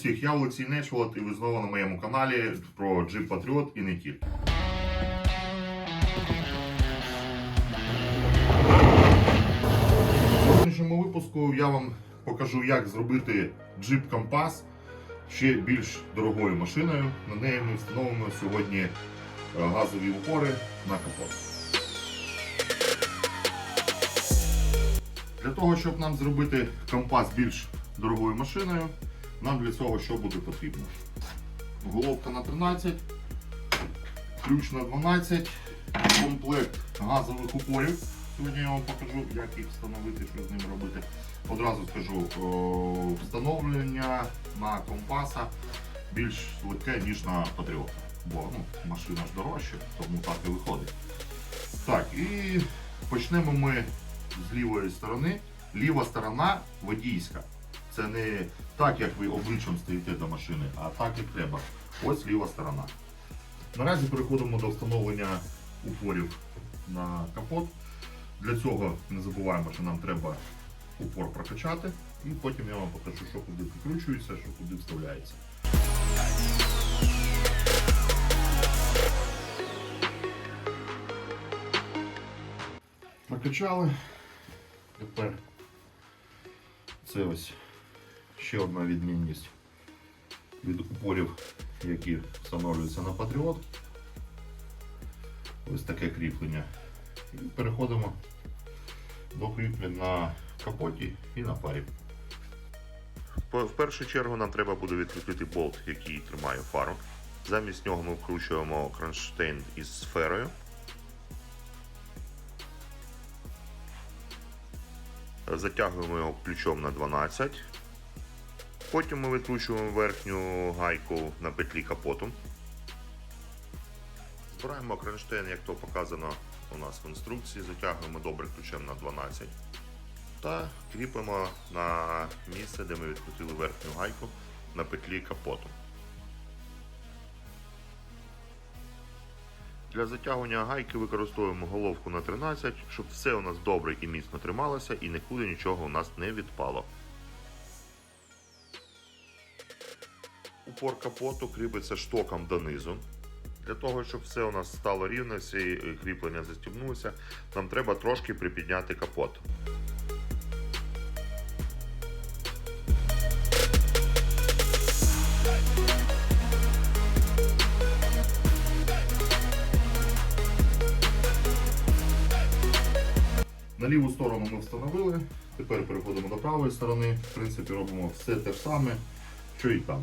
всіх, я Олексій Нечволод і ви знову на моєму каналі про Jeep Patriot і не тільки. В сьогоднішньому випуску я вам покажу, як зробити Jeep Compass ще більш дорогою машиною. На неї ми встановимо сьогодні е, газові упори на капот. Для того, щоб нам зробити компас більш дорогою машиною, нам для цього що буде потрібно? Головка на 13, ключ на 12, комплект газових упорів. Сьогодні я вам покажу, як їх встановити, що з ними робити. Одразу скажу, встановлення на компаса більш легке, ніж на Патріота. Бо ну, машина ж дорожча, тому так і виходить. Так, і почнемо ми з лівої сторони. Ліва сторона водійська. Це не так, як ви обличчям стоїте до машини, а так як треба. Ось ліва сторона. Наразі переходимо до встановлення упорів на капот. Для цього не забуваємо, що нам треба упор прокачати, і потім я вам покажу, що куди прикручується, що куди вставляється. Прокачали. Тепер це ось ще одна відмінність від упорів, які встановлюються на Патріот. Ось таке кріплення. І переходимо до кріплень на капоті і на фарі. В першу чергу нам треба буде відкрутити болт, який тримає фару. Замість нього ми вкручуємо кронштейн із сферою. Затягуємо його ключом на 12. Потім ми відкручуємо верхню гайку на петлі капоту. Збираємо кронштейн, як то показано у нас в інструкції, затягуємо добре ключем на 12 та кріпимо на місце, де ми відкрутили верхню гайку на петлі капоту. Для затягування гайки використовуємо головку на 13, щоб все у нас добре і міцно трималося і нікуди нічого у нас не відпало. Упор капоту кріпиться штоком донизу. Для того, щоб все у нас стало рівно, всі кріплення застібнулися, нам треба трошки припідняти капот. На ліву сторону ми встановили. Тепер переходимо до правої сторони. В принципі, робимо все те ж саме, що і там.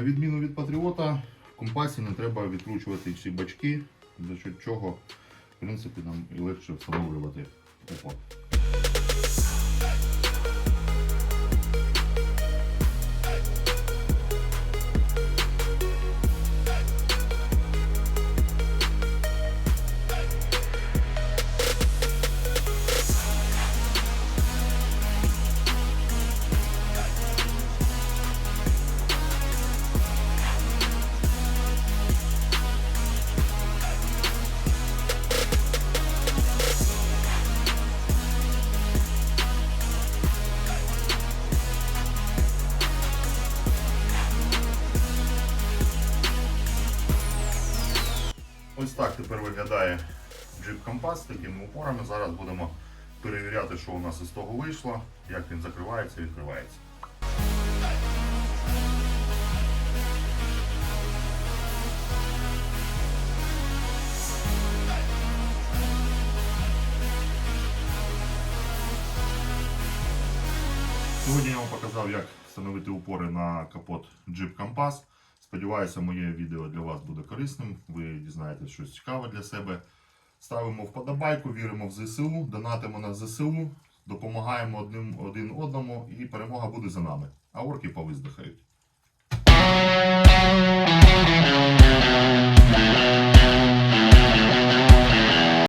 На відміну від Патріота, в компасі не треба відкручувати всі бачки, за чого в принципі, нам і легше встановлювати упор. Ось так тепер виглядає Jeep Compass з такими упорами. Зараз будемо перевіряти, що у нас із того вийшло, як він закривається і відкривається. Сьогодні я вам показав, як встановити упори на капот Jeep Compass. Сподіваюся, моє відео для вас буде корисним. Ви дізнаєте щось цікаве для себе. Ставимо вподобайку, віримо в ЗСУ, донатимо на ЗСУ, допомагаємо одним, один одному, і перемога буде за нами. А орки повиздихають.